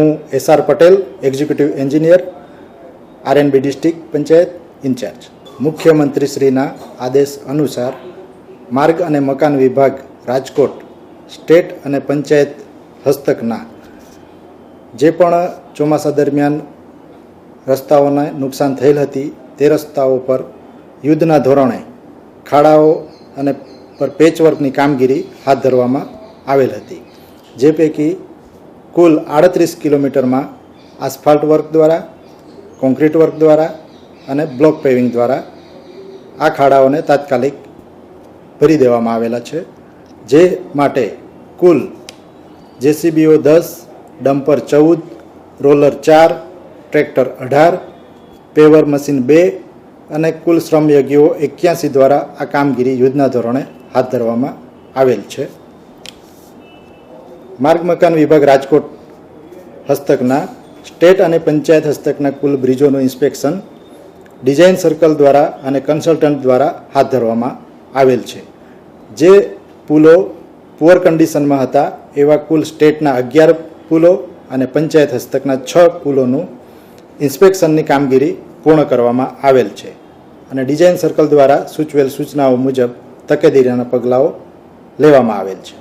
હું SR Patel executive engineer RNB district panchayat incharge મુખ્યમંત્રીશ્રીના આદેશ અનુસાર માર્ગ અને મકાન વિભાગ, રાજકોટ, સ્ટેટ અને પંચાયત હસ્તકના જે પણ ચોમાસા દરમિયાન રસ્તાઓને નુકસાન થયેલ હતી, તે રસ્તાઓ પર યુદ્ધના ધોરણે ખાડાઓ અને પર પેચવર્કની કામગીરી હાથ ધરવામાં આવેલ હતી. જે પૈકી કુલ આડત્રીસ કિલોમીટરમાં આસ્ફાલ્ટ વર્ક દ્વારા કોન્ક્રીટ વર્ક દ્વારા અને બ્લોક પેવિંગ દ્વારા આ ખાડાઓને તાત્કાલિક ભરી દેવામાં આવેલા છે. જે માટે કુલ જેસીબીઓ દસ, ડમ્પર ચૌદ, રોલર ચાર, ટ્રેક્ટર અઢાર, પેવર મશીન બે અને કુલ શ્રમયોગીઓ એક્યાસી દ્વારા આ કામગીરી યુદ્ધના ધોરણે હાથ ધરવામાં આવેલ છે. માર્ગ મકાન વિભાગ રાજકોટ હસ્તકના, સ્ટેટ અને પંચાયત હસ્તકના કુલ બ્રિજોનું ઇન્સ્પેક્શન ડિઝાઇન સર્કલ દ્વારા અને કન્સલ્ટન્ટ દ્વારા હાથ ધરવામાં આવેલ છે. જે પુલો પુઅર કન્ડિશનમાં હતા, એવા કુલ સ્ટેટના અગિયાર પુલો અને પંચાયત હસ્તકના છ પુલોનું ઇન્સ્પેક્શનની કામગીરી પૂર્ણ કરવામાં આવેલ છે અને ડિઝાઇન સર્કલ દ્વારા સૂચવેલ સૂચનાઓ મુજબ તકેદારીના પગલાઓ લેવામાં આવેલ છે.